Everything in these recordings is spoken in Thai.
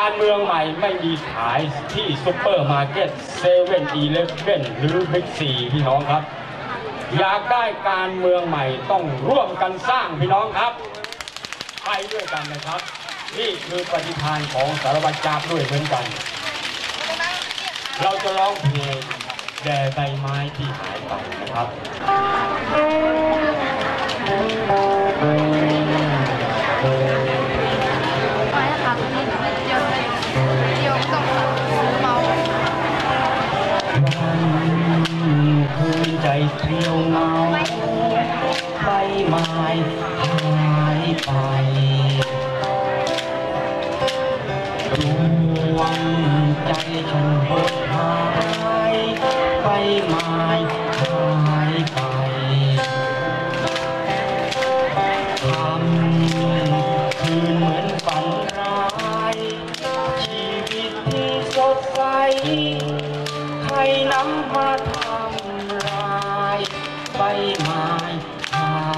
การเมืองใหม่ไม่มีขายที่ซุปเปอร์มาร์เก็ตเซเว่นอีเลฟเว่นหรือบิ๊กซีพี่น้องครับ อยากได้การเมืองใหม่ต้องร่วมกันสร้างพี่น้องครับ ไปด้วยกันนะครับ นี่คือปฏิภาณของสารวัตรจาบด้วยเหมือนกัน เราจะร้องเพลงแด่ใบไม้ที่หายไปนะครับ ไม้หายไปดวงใจฉันหดหายใบไม้หายไปทำคืนเหมือนฝันร้าย ชีวิตที่สดใสใครนำมาทำลายใบไม้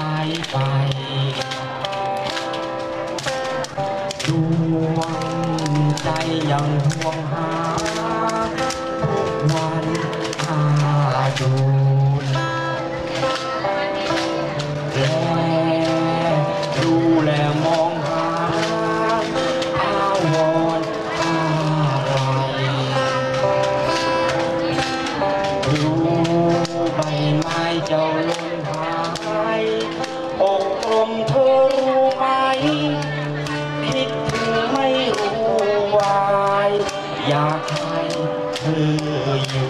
ายไป ดวงใจยังห่วงหาทุกวันหาดูแลดูแลมองหาอาวรณ์อะไรรู้ใบไม้เจ้าลงหา ออยู่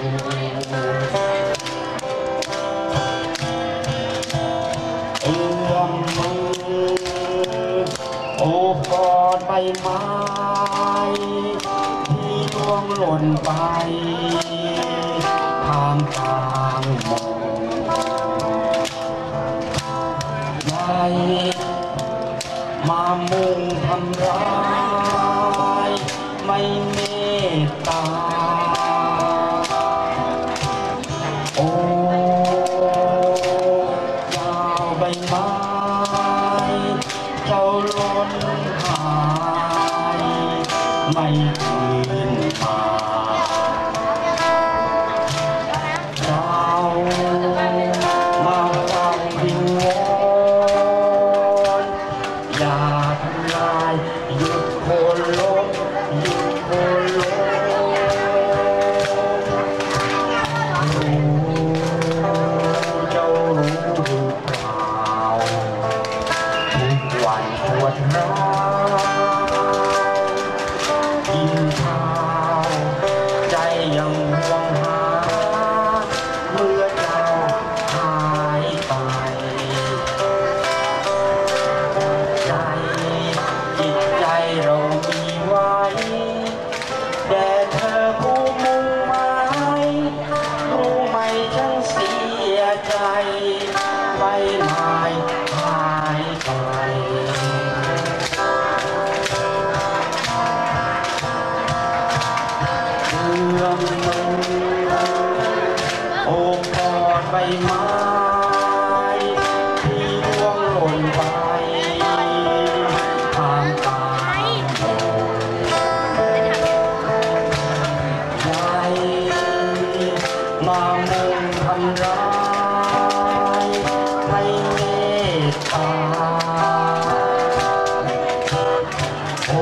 เอื้อมมือโอบกอดใบไม้ที่ร่วงหล่นไป ทางกลางหมู่ใหญ่มามุ่งทำร้าย ไม่เมตตา อย่าทำ ใบไม้ที่ร่วงหล่นไปทางกลางโลกใจมามุ่งทำร้ายไม่เมตตาโอ้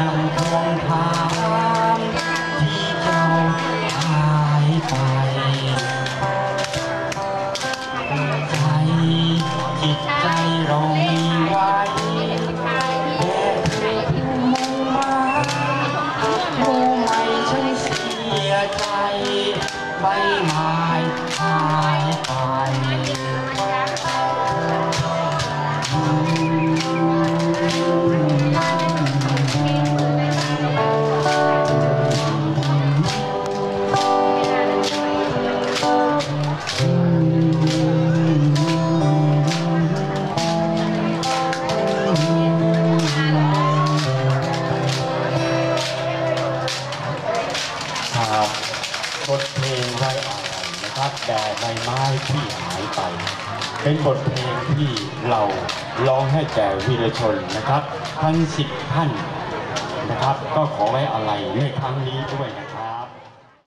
ใจยังทองพา ใบไม้ที่หายไป เป็นบทเพลงที่เราร้องให้แก่วีรชนนะครับ ทั้งสิบท่านนะครับ ก็ขอไว้อะไรในครั้งนี้ด้วยนะครับ